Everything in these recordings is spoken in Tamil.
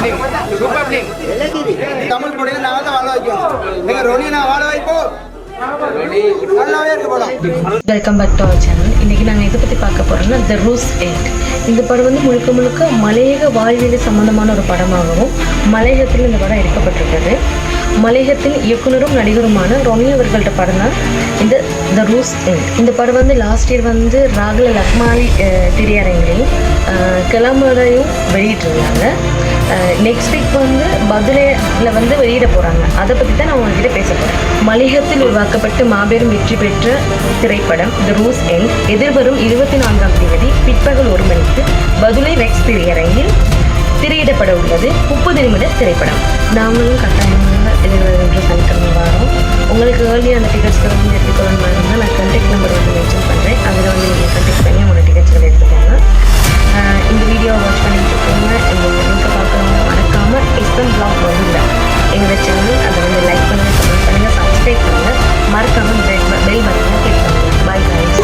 சூப்பர் பிலிம் தமிழ் மொழியில நாங்க தான் வாழ வைக்கணும். நீங்க ரொனியை வாழ வைப்போம் welcome back to our channel இன்றைக்கி நாங்கள் எதை பற்றி பார்க்க போகிறோம்னா த ரூஸ் எயிட் இந்த படம் வந்து முழுக்க முழுக்க மலையக வாழ்வியல் சம்பந்தமான ஒரு படமாகவும் மலையகத்தில் இந்த படம் எடுக்கப்பட்டிருக்கிறது. மலையகத்தின் இயக்குனரும் நடிகருமான ரொனி அவர்கள்ட்ட படம் தான் இந்த த ரூஸ் எயிட் இந்த படம் வந்து லாஸ்ட் இயர் வந்து ராகுல லக்மாலி திரையரங்கிலையும் அஹ், கிளம்புறையும் வெளியிட்டிருந்தாங்க. நெக்ஸ்ட் வீக் வந்து பதுலேயில் வந்து வெளியிட போகிறாங்க அதை பற்றி தான் நான் உங்ககிட்ட பேச போகிறேன் மலிகத்தில் உருவாக்கப்பட்டு மாபெரும் வெற்றி பெற்ற திரைப்படம் த ரூஸ் என் எதிர்வரும் இருபத்தி நான்காம் தேதி பிற்பகல் ஒரு மணிக்கு பதுலை ரெக்ஸ் திரையரங்கில் திரையிடப்பட உள்ளது. முப்பது நிமிட திரைப்படம். நாமளும் கட்டாயமாக எதிர்வருகின்ற சனிக்கிழமை வாரம். உங்களுக்கு ஏர்லியான அந்த டிக்கெட்ஸ்களை வந்து எடுத்துக்கொள்ளணும் இருந்தால் நான் கண்டெக்ட் நம்பர் வந்து மறக்காமல் பெல் பட்டனை கிளிக் பண்ணுங்கள் பாய் காய்ஸ்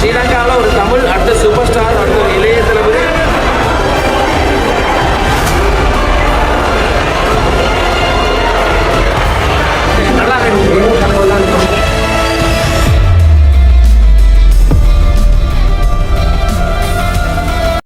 ஸ்ரீலங்காவில் ஒரு தமிழ் அடுத்த சூப்பர் ஸ்டார்